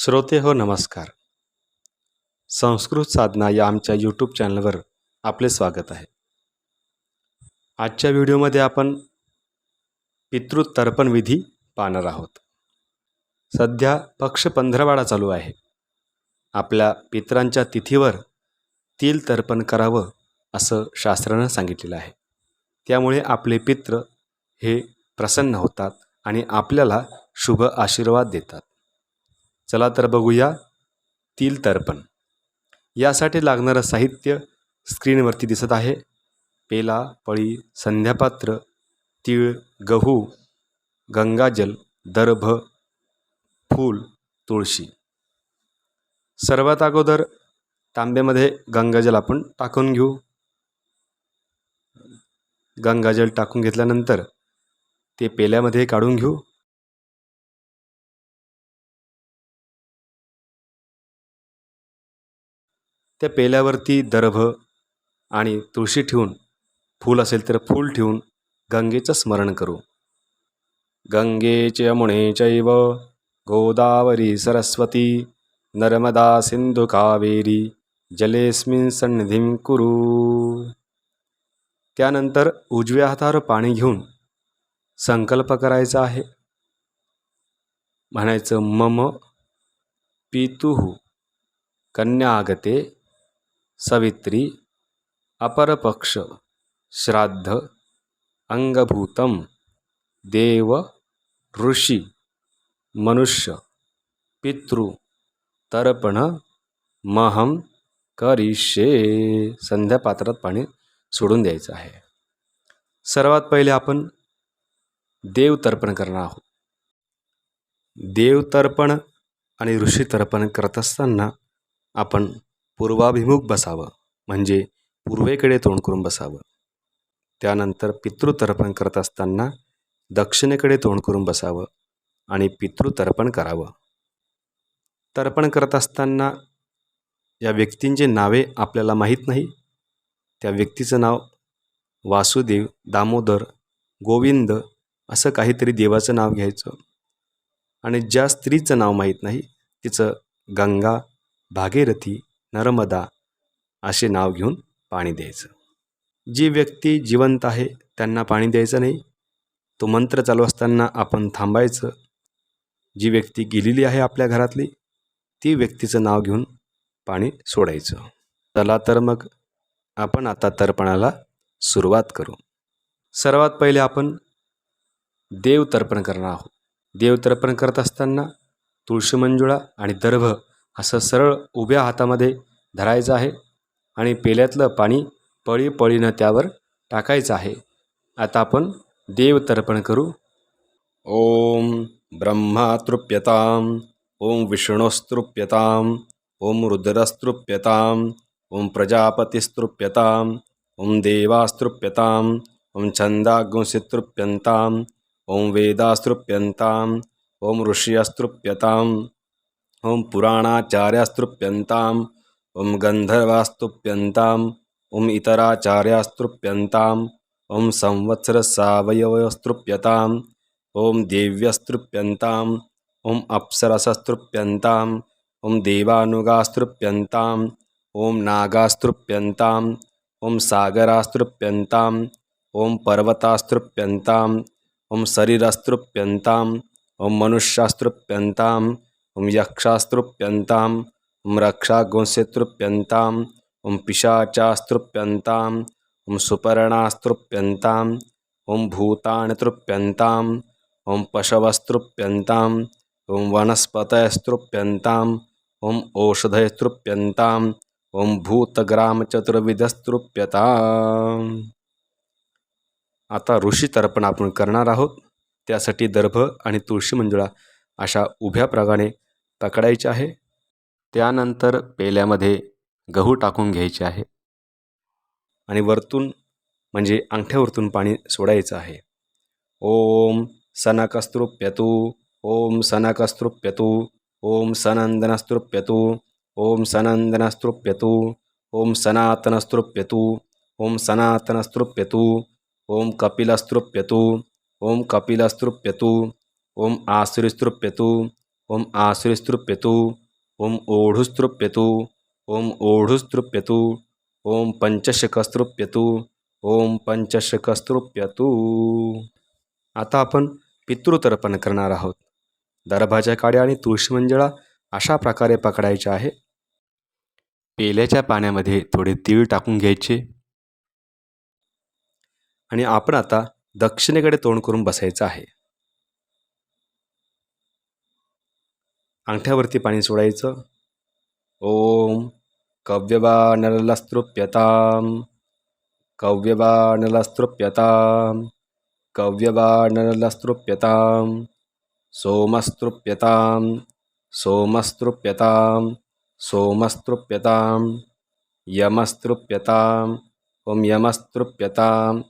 श्रोते हो नमस्कार. संस्कृत साधना या आमच्या यूट्यूब चॅनलवर आपले स्वागत आहे. आजच्या व्हिडिओमध्ये आपण पितृतर्पण विधी पाहणार आहोत. सध्या पक्ष पंधरवाडा चालू आहे. आपल्या पित्रांच्या तिथीवर तिल तर्पण करावं असं शास्त्रानं सांगितलेलं आहे. त्यामुळे आपले पित्र हे प्रसन्न होतात आणि आपल्याला शुभ आशीर्वाद देतात. चला तर बघूया तिल तर्पण. यासाठी लागणारं साहित्य स्क्रीनवरती दिसत आहे. पेला पळी संध्यापात्र तीळ गहू गंगाजल दर्भ फूल तुळशी. सर्वात अगोदर तांब्यामध्ये गंगाजल आपण टाकून घेऊ. गंगाजल टाकून घेतल्यानंतर ते पेल्यामध्ये काढून घेऊ. त्या पेल्यावरती दर्भ आणि तुळशी ठेवून फूल असेल तर फूल ठेवून गंगेचं स्मरण करू. गंगेचे यमुनेचैव चैव गोदावरी सरस्वती नर्मदा सिंधू कावेरी जलेस्मिन सन्निधीं कुरु। त्यानंतर उजव्या हातावर पाणी घेऊन संकल्प करायचा आहे. म्हणायचं मम पितुः कन्यागते सवित्री अपरपक्ष श्राद्ध अंगभूतम देव ऋषी मनुष्य पितृ तर्पण महम करिष्ये संध्या पात्रात पाणी सोडून द्यायचं आहे. सर्वात पहिले आपण देव तर्पण करणार आहोत. देव तर्पण आणि ऋषी तर्पण करत असताना आपण पूर्वाभिमुख बसावं. म्हणजे पूर्वेकडे तोंड करून बसावं. त्यानंतर पितृतर्पण करत असताना दक्षिणेकडे तोंड करून बसावं आणि पितृतर्पण करावं. तर्पण करत असताना या व्यक्तींचे नावे आपल्याला माहीत नाही. त्या व्यक्तीचं नाव वासुदेव दामोदर गोविंद असं काहीतरी देवाचं नाव घ्यायचं. आणि ज्या स्त्रीचं नाव माहीत नाही तिचं गंगा भागीरथी नर्मदा असे नाव घेऊन पाणी द्यायचं. जी व्यक्ती जिवंत आहे त्यांना पाणी द्यायचं नाही. तो मंत्र चालू असताना आपण थांबायचं. जी व्यक्ती गेलेली आहे आपल्या घरातली ती व्यक्तीचं नाव घेऊन पाणी सोडायचं. चला तर मग आपण आता तर्पणाला सुरुवात करू. सर्वात पहिले आपण देव तर्पण करणार आहोत. देव तर्पण करत असताना तुळशी मंजुळा आणि दर्भ असं सरळ उभ्या हातामध्ये धरायचं आहे आणि पेल्यातलं पाणी पळी पळीनं त्यावर टाकायचं आहे. आता आपण देव तर्पण करू. ओम ब्रह्मा तृप्यताम ओम विष्णुस्तृप्यताम ओम रुद्रस्तृप्यताम ओम प्रजापतिस्तृप्यताम ओम देवास्तृप्यताम ओम छंदागुंसितृप्यंताम ओम वेदास्तृप्यंताम ओम ऋषियस्तृप्यताम. ओम पुराणाचार्यास्तृप्यन्ताम ओम गन्धर्वास्तुप्यन्ताम ओम इतराचार्यास्तृप्यन्ताम ओम संवत्सरसावयवस्तृप्यताम ओम देव्यस्तृप्यन्ताम ओम अप्सरसस्तृप्यन्ताम ओम देवानुगास्तृप्यन्ताम ओम नागास्तृप्यन्ताम ओम सागरास्तृप्यन्ताम ओम पर्वतास्तृप्यन्ताम ओम शरीरस्तृप्यन्ताम ओम मनुष्यास्तृप्यन्ताम ओम यक्षास्तृप्यन्ताम ओम रक्षागुंसितृप्यन्ताम ओम पिशाचास्तृप्यन्ताम ओम सुपर्णास्तृप्यन्ताम ओम भूतानतृप्यन्ताम ओम पशवस्तृप्यन्ताम ओम वनस्पतयस्तृप्यन्ताम ओम औषधयस्तृप्यन्ताम ओम भूतग्रामचतुर्विधस्तृप्यता आता ऋषी तर्पण आपण करणार आहोत. त्यासाठी दर्भ आणि तुळशी मंजुळा अशा उभ्या प्रकारे पकडायचे आहे. त्यानंतर पेल्यामध्ये गहू टाकून घ्यायचे आहे. आणि वरतून म्हणजे अंगठ्यावरतून पाणी सोडायचं आहे. ओम सनकस्तृप्यतु ओम सनकस्तृप्यतु ओम सनंदनस्तृप्यतु ओम सनंदनस्तृप्यतु ओम सनातनस्तृप्यतु ओम सनातनस्तृप्यतु ओम कपिलस्तृप्यतु ओम कपिलस्तृप्यतु ओम आसुरीस्तृप्यतु ओम आसुरीस्तृप्यतु ओम ओढुस्तृप्यतु ओम ओढुस्तृप्यतु ओम पंचशकस्तृप्यतु ओम पंचशकस्तृप्यतु। आता आपण पितृतर्पण करणार आहोत. दरभाच्या काड्या आणि तुळशी मंजळा अशा प्रकारे पकडायच्या आहे पेल्याच्या पाण्यामध्ये थोडे तीळ टाकून घ्यायचे. आणि आपण आता दक्षिणेकडे तोंड करून बसायचं आहे. अंगठ्यावरती पाणी सोडायचं. ओम कव्यबाणलस्तृप्यताम कव्यबाणलस्तृप्यताम कव्यबाणलस्तृप्यताम सोमस्तृप्यताम सोमस्तृप्यताम सोमस्तृप्यताम यमस्तृप्यताम ओम यमस्तृप्यताम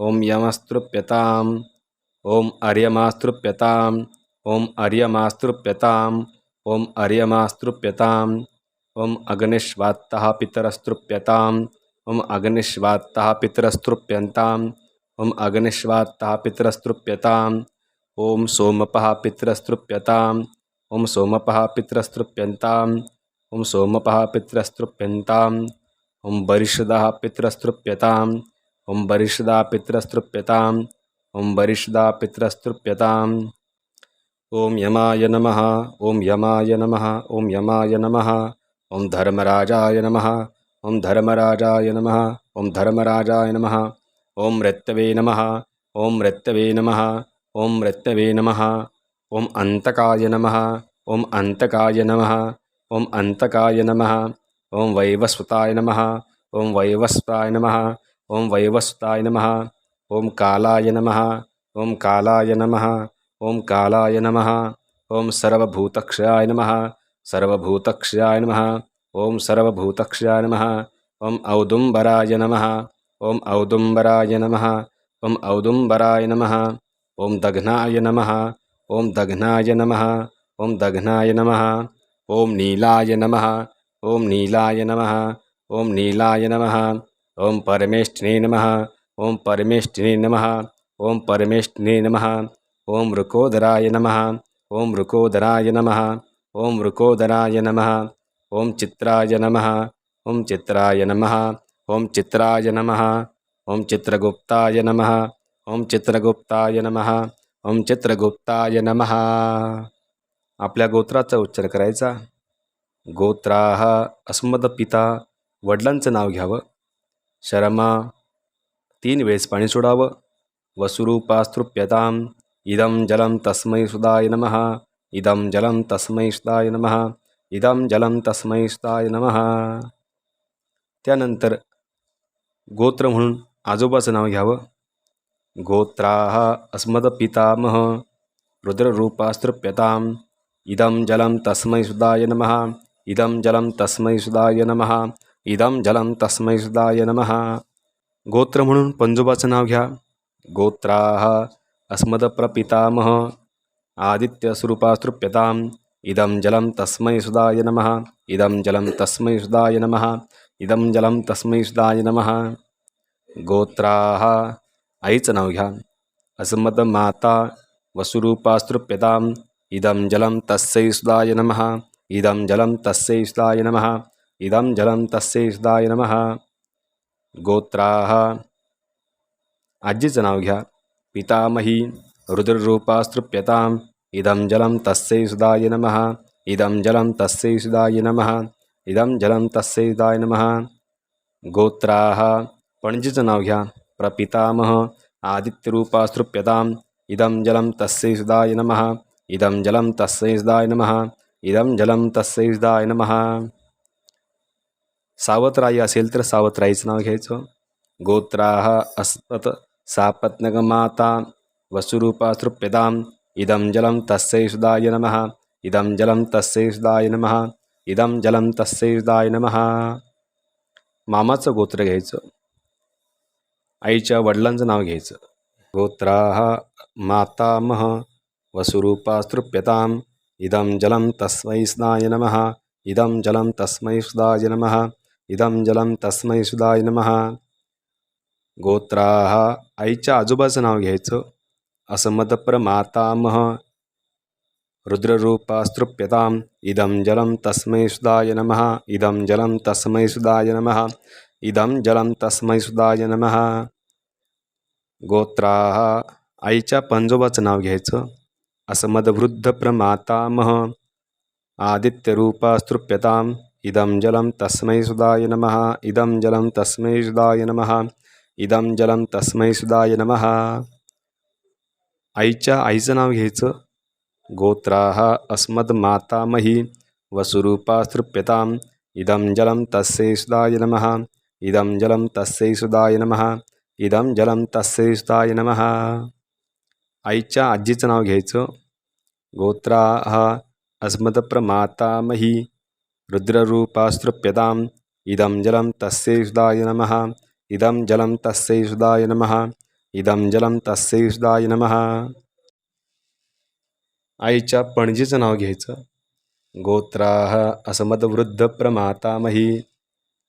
ओम यमस्तृप्यताम ओम अर्यमास्तृप्यताम ओम अर्यमास्तृप्यताम ओम अर्यमास्तृप्यताम ओम अग्निश्वात्तः पितरस्तृप्यताम ओम अग्निश्वात्तः पितरस्तृप्यन्ताम ओम अग्निश्वात्तः पितरस्तृप्यताम ओम सोमपः पितरस्तृप्यताम ओम सोमपः पितरस्तृप्यन्ताम ओम सोमपः पितरस्तृप्यन्ताम ओम बरिषदः पितरस्तृप्यताम ओम बरिषदा पितरस्तृप्यताम ओम बरिषदा पितरस्तृप्यताम ओम यमाय नमः ओम यमाय नमः ओम यमाय नमः ओम धर्मराजाय नमः ओम धर्मराजाय नमः ओम धर्मराजाय नमः ओम मृत्यवे नमः ओम मृत्यवे नमः ओम मृत्यवे नमः ओम अन्तकाय नमः ओम अन्तकाय नमः ओम अन्तकाय नमः ओम वैवस्वताय नमः ओम वैवस्वताय नमः ओम वैवस्वताय नमः ओम कालाय नमः ओम कालाय नमः ओम कालाय नमः ओम सर्वभूतक्षयाय नमः सर्वभूतक्षयाय नमः ओम सर्वभूतक्षयाय नमः ओम औदुम्बराय नमः ओम औदुम्बराय नमः ओम औदुम्बराय नमः ओम दघ्नाय नमः ओम दघ्नाय नमः ओम दघ्नाय नमः ओम नीलाय नमः ओम नीलाय नमः ओम नीलाय नमः ओम परमेष्ठिने नमः ओम परमेष्ठिने नमः ओम परमेष्ठिने नमः ओम ऋकोदराय नमः ओम ऋकोदराय नमः ओम ऋकोदराय नमः ओम चित्राय नम ओम चित्राय नमः ओम चित्राय नम ओम चित्रगुप्ताय नमः ओम चित्रगुप्ताय नमः ओम चित्रगुप्ताय नमः आपल्या गोत्राचा उच्चार करायचा. गोत्राह अस्मदपिता वडिलांचं नाव घ्यावं. शर्मा तीन वेळेस पाणी सोडावं. वसुरूपास्तृप्यताम इदं जलं तस्मै सुदाय नमः। इदं जलं तस्मै सुदाय नमः। इदं जलं तस्मै सुदाय नमः। त्यानंतर गोत्र म्हणून आजोबाचं नाव घ्यावं. गोत्राः अस्मदपितामह रुद्ररूपास्तृप्यताम्। इदं जलं तस्मै सुदाय नमः। इदं जलं तस्मै सुदाय नमः। इदं जलं तस्मै सुदाय नमः। गोत्र म्हणून पंजोबाचं नाव घ्या। गोत्राः अस्मदप्रपितामह आदित्यस्वरूपास्तृप्यताम्। इदं जलं तस्मै सुदाय नमः। इदं जलं तस्मै सुदाय नमः। इदं जलं तस्मै सुदाय नमः। गोत्राः आईचं नाव घ्या अस्मदमाता वसुरूपास्तृप्यताम्। इदं जलं तस्यै सुदाय नमः। इदं जलं तस्यै सुदाय नमः। इदं जलं तस्यै सुदाय नमः। गोत्राः आजीचं नाव घ्या पितामही रुद्ररूपास्तृप्यताम्। इदं जलं तस्यै सुदाय नमः। इदं जलं तस्यै सुदाय नमः। इदं जलं तस्यै सुदाय नमः। गोत्राः पणजीचं नाव घ्या प्रपितामह आदित्यरूपास्तृप्यताम्। इदं जलं तस्यै सुदाय नमः। इदं जलं तस्यै सुदाय नमः। इदं जलं तस्यै सुदाय नमः। सावत्राई असेल तर सावत्राईचं नाव घ्यायचं। गोत्राः अस्मत सापत्नगमाता वसुरूपास्तृप्यताम् इदं जलं तस्यै सुदाय नमः। इदं जलं तस्यै सुदाय नमः। इदं जलं तस्यै सुदाय नमः। मामाचं गोत्र घ्यायचं। आईच्या वडिलांचं नाव घ्यायचं। गोत्राः मातामह वसुरूपास्तृप्यताम् इदं जलं तस्मै सुदाय नमः। इदं जलं तस्मै सुदाय नमः। इदं जलं तस्मै सुदाय नमः। गोत्राः आईच्या आजोबाचं नाव घ्यायचं. असमदप्रमातामह रुद्ररूपास्तृप्यताम् इदं जलं तस्मै सुदाय नमः. इदं जलं तस्मै सुदाय नमः. इदं जलं तस्मै सुदाय नमः. गोत्राः आईच्या पंजोबाचं नाव घ्यायचं. असमदवृद्ध प्रमातामह आदित्यरूपास्तृप्यताम् इदं जलं तस्मै सुदाय नमः. इदं जलं तस्मै सुदाय नमः. इदं जलं तस्मै सुदाय नमः। आईच्या आईचं नाव घ्यायचं. गोत्राः अस्मद्मातामही वसुरूपास्तृप्यताम् इदं जलं तस्यै सुदाय नमः। इदं जलं तस्यै सुदाय नमः। इदं जलं तस्यै सुदाय नमः। आईच्या आजीचं नाव घ्यायचं. गोत्राः अस्मदप्रमातामही रुद्ररूपास्तृप्यताम् इदं जलं तस्यै सुदाय नमः। इदं जलं तस्यै सुदाय नमः। इदं जलं तस्यै सुदाय नमः। आईच्या पणजीचं नाव घ्यायचं। गोत्राः असमदवृद्ध प्रमातामही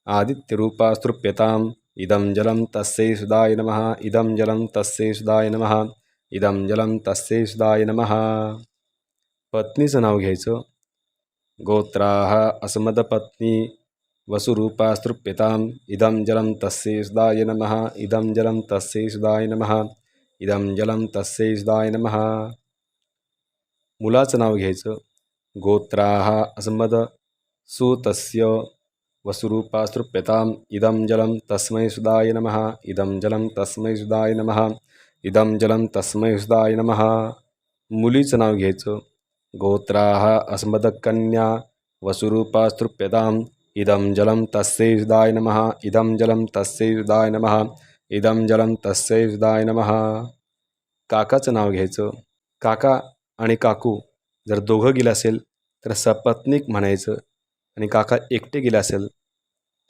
आदित्यरूपास्तृप्यताम्। इदं जलं तस्यै सुदाय नमः। इदं जलं तस्यै सुदाय नमः। इदं जलं तस्यै सुदाय नमः। पत्नीचं नाव घ्यायचं। गोत्राः असमदपत्नी। वसुरूपास्तृप्यताम्। इदं जलं तस्यै सुदाय नमः। इदं जलं तस्यै सुदाय नमः। इदं जलं तस्यै सुदाय नमः। मुलाचं नाव घ्यायचं। गोत्राः अस्मद सुतस्य वसुरूपास्तृप्यताम्। इदं जलं तस्मै सुदाय नमः। इदं जलं तस्मै सुदाय नमः। इदं जलं तस्मै सुदाय नमः। मुलीचं नाव घ्यायचं। गोत्राः अस्मदकन्या वसुरूपास्तृप्यताम्। इदं जलं तस्यै हृदाय नमः। इदं जलं तस्यै हृदाय नमः। इदं जलं तस्यै हृदाय नमः। काकाचं नाव घ्यायचं. काका आणि काकू जर दोघं गेलं असेल तर सपत्नीक म्हणायचं. आणि काका एकटे गेले असेल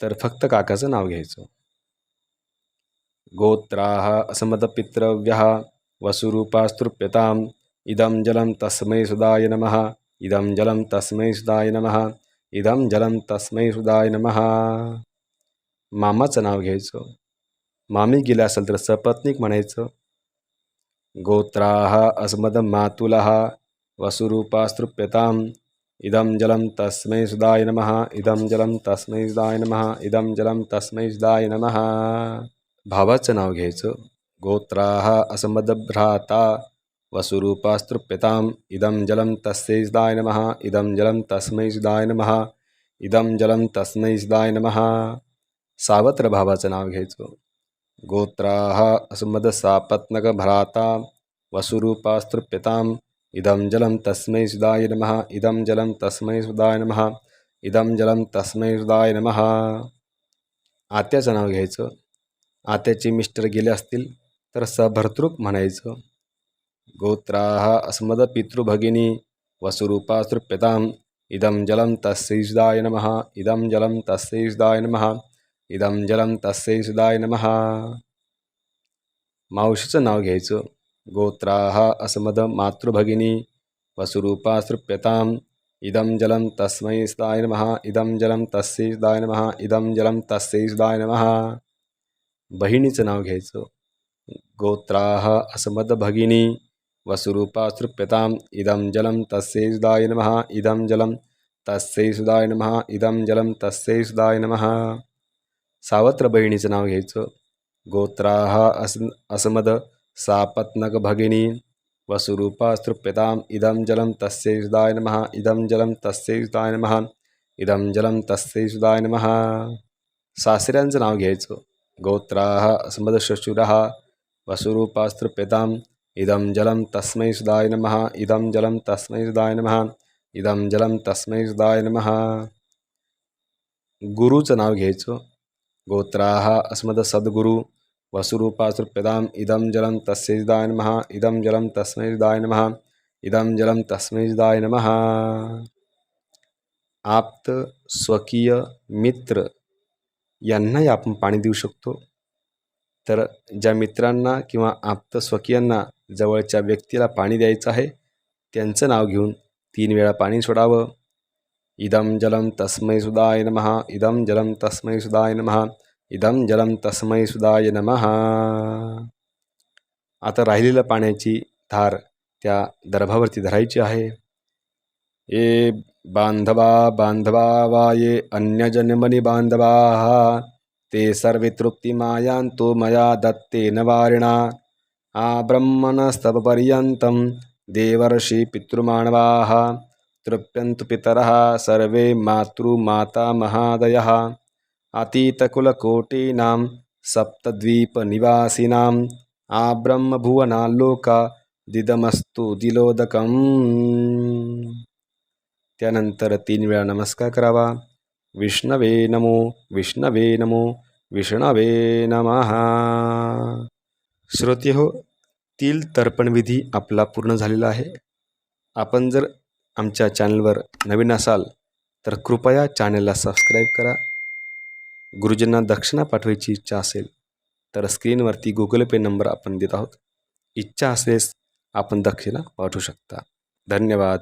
तर फक्त काकाचं नाव घ्यायचं. गोत्राः असमदपितृव्यः वसुरूपास्तृप्यताम्। इदं जलं तस्मै सुदाय नमः। इदं जलं तस्मै सुदाय नमः। इदं जलं तस्मै सुदाय नमः। मामाचं नाव घ्यायचं। मामी गेल्या असेल तर सपत्नीक म्हणायचं। गोत्राः अस्मदमातुलः वसुरूपास्तृप्यताम्। इदं जलं तस्मै सुदाय नमः। इदं जलं तस्मै सुदाय नमः। इदं जलं तस्मै सुदाय नमः। भावाचं नाव घ्यायचं। गोत्राः असमदभ्राता। वसुरूपास्तृप्यताम्। इदं जलं तस्यै सुदाय नमः। इदं जलं तस्मै सुदाय नमः। इदं जलं तस्मै सुदाय नमः। सावत्र भावाचं नाव घ्यायचं। गोत्राः अस्मदसापत्नकभ्राता वसुरूपास्तृप्यताम्। इदं जलं तस्मै सुदाय नमः। इदं जलं तस्मै सुदाय नमः। इदं जलं तस्मै सुदाय नमः। आत्याचं नाव घ्यायचं। आत्याचे मिस्टर गेले असतील तर सभर्तृक म्हणायचं। गोत्राः अस्मदपितृभगिनी वसुरूपासृप्यताम्। इदं जलं तस्यैषुदाय नमः। इदं जलं तस्यैषुदाय नमः। इदं जलं तस्यैषुदाय नमः। मावशीचं नाव घ्यायचं। गोत्राः अस्मद मातृभगिनी वसुरूपास्तृप्यताम् इदं जलं तस्मै सुदाय नमः। इदं जलं तस्यै सुदाय नमः। इदं जलं तस्यै सुदाय नमः। बहिणीचं नाव घ्यायचं। गोत्राः अस्मदभगिनी वसुरूपासृप्यताम् इदं जलं तस्यै सुदाय नमः। इदं जलं तस्यै सुदाय नमः। इदं जलं तस्यै सुदाय नमः। सावत्र बहिणीचं नाव घ्यायचं। गोत्राः अस असमद सापत्नकभगिनी वसुरूपासृप्यताम् इदं जलं तस्यै सुदाय नमः। इदं जलं तस्यै सुदाय नमः। इदं जलं तस्यै सुदाय नमः। सासऱ्यांचं नाव घ्यायचं। गोत्राः अस्मदशशुरः वसुरूपास्तृप्यताम् इदं जलं तस्मै सुदाय नमः इदं जलं तस्मै सुदाय नमः इदं जलं तस्मै सुदाय नमः। गुरुचं नाव घ्यायचं। गोत्राः अस्मदसद्गुरु वसुरूपास्तृप्यताम् इदं जलं तस्मै सुदाय नमः इदं जलं तस्मै सुदाय नमः इदं जलं तस्मै सुदाय नमः। आप्त स्वकीय मित्र यांनाही आपण पाणी देऊ शकतो. तर ज्या मित्रांना किंवा आप्त स्वकीयांना जवळच्या व्यक्तीला पाणी द्यायचं आहे. त्यांचं नाव घेऊन तीन वेळा पाणी सोडावं. इदं जलं तस्मै सुदाय नमः इदं जलं तस्मै सुदाय नमः इदं जलं तस्मै सुदाय नमः. आता राहिलेल्या पाण्याची धार त्या दर्भावरती धरायची आहे. ये बांधवा बांधवा वा ये अन्यजन्मनि बांधवा ते सर्वे तृप्तिमायान्तु मया दत्तेन वारिणा। आब्रह्मणस्तपपर्यन्तं देवर्षि पितृमाणवाः तृप्यन्तु पितरः सर्वे मातृमातामहादयः। अतीतकुलकोटीनां सप्तद्वीपनिवासिनाम् आब्रह्मभुवनाल्लोका दिदमस्तु दिलोदकम्। त्यानंतर तीन वेळा नमस्कार करावा। विष्णवे नमो विष्णवे नमो विष्णवे नमः श्रोते हो तील तर्पणविधी आपला पूर्ण झालेला आहे. आपण जर आमच्या चॅनलवर नवीन असाल तर कृपया चॅनलला सबस्क्राईब करा. गुरुजींना दक्षिणा पाठवायची इच्छा असेल तर स्क्रीनवरती गुगल पे नंबर आपण देत आहोत. इच्छा असल्यास आपण दक्षिणा पाठवू शकता. धन्यवाद.